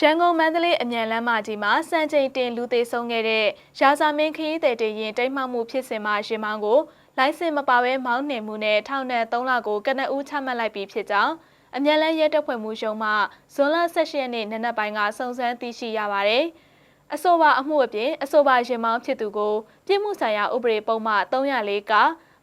ရန်ကုန်မန္တလေးအမြန်လမ်းမကြီးမှာစံချိန်တင်လူသေးဆုံးခဲ့တဲ့ရာဇာမင်းခရီးသည်တင်ရင်တိတ်မှောက်မှုဖြစ်စဉ်မှာရှင်မောင်းကိုလိုင်စင်မပါဘဲမောင်းနှင်မှုနဲ့ထောင်ဒဏ်3လကိုကနအူးချမှတ်လိုက်ပြီးဖြစ်ကြောင်းအမြန်လမ်းရဲတပ်ဖွဲ့မှုရုံးမှဇွန်လ18ရက်နေ့နနက်ပိုင်းကစုံစမ်းသိရှိရပါတယ်။အဆိုပါအမှုအပြင်အဆိုပါရင်မောင်းဖြစ်သူကိုပြည်မှုဆိုင်ရာဥပဒေပုံမှ304က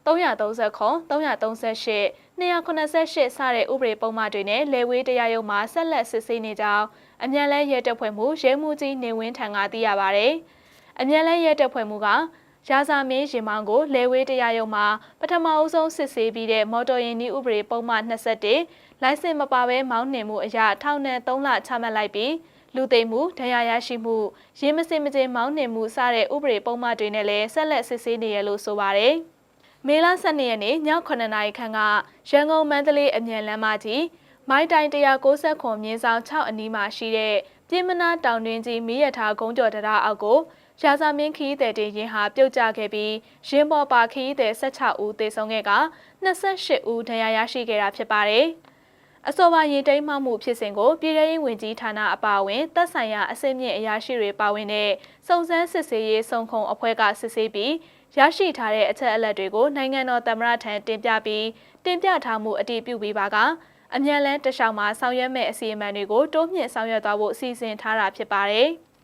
330ခွန်338 298စတဲ့ဥပဒေပုံမှန်တွေနဲ့လေဝေးတရားရုံးမှာဆက်လက်စစ်ဆေးနေကြောင်းအမြန်လဲရဲတပ်ဖွဲ့မှုရဲမှုကြီးနေဝင်းထံကသိရပါဗျ။အမြန်လဲရဲတပ်ဖွဲ့မှုကရာဇာမင်းရင်မောင်းကိုလေဝေးတရားရုံးမှာပထမအဦးဆုံးစစ်ဆေးပြီးတဲ့မော်တော်ယာဉ်ဤဥပဒေပုံမှန်21လိုင်စင်မပါဘဲမောင်းနှင်မှုအရာထောင်နဲ့3လချမှတ်လိုက်ပြီးလူသိမ်းမှုဒဏ်ရာရရှိမှုရင်းမစင်မစင်မောင်းနှင်မှုစတဲ့ဥပဒေပုံမှန်တွေနဲ့လည်းဆက်လက်စစ်ဆေးနေရလို့ဆိုပါတယ်။ မေလ12ရက်နေ့ည9:00နာရီခန့်ကရန်ကုန်မန္တလေးအမြန်လမ်းမကြီးမိုင်းတိုင်190ခွန်မြင်းဆောင်6အနီးမှာရှိတဲ့ပြည်မနာတောင်တွင်ကြီးမီးရထားကုန်းကျော်တရားအောက်ကိုရာဇာမင်းခီးတဲ့တင်ရင်ဟာပြုတ်ကျခဲ့ပြီးရင်းပေါ်ပါခီးတဲ့16ဦးသေဆုံးခဲ့က28ဦးဒဏ်ရာရရှိခဲ့တာဖြစ်ပါတယ်။ အဆိုပါရင်တိမ်းမှမှုဖြစ်စဉ်ကိုပြည်ထရေးဝန်ကြီးဌာနအပါအဝင်တပ်ဆိုင်ရာအစိမ့်မြင့်အရာရှိတွေပါဝင်တဲ့စုံစမ်းစစ်ဆေးရေးစုံခုံအဖွဲ့ကစစ်ဆေးပြီးရရှိထားတဲ့အချက်အလက်တွေကိုနိုင်ငံတော်သမ္မတထံတင်ပြပြီးတင်ပြထားမှုအတည်ပြုပြီးပါကအမြန်လန်းတခြားမှာဆောင်ရွက်မဲ့အစီအမံတွေကိုတိုးမြင့်ဆောင်ရွက်သွားဖို့အစီအစဉ်ထားတာဖြစ်ပါတယ်။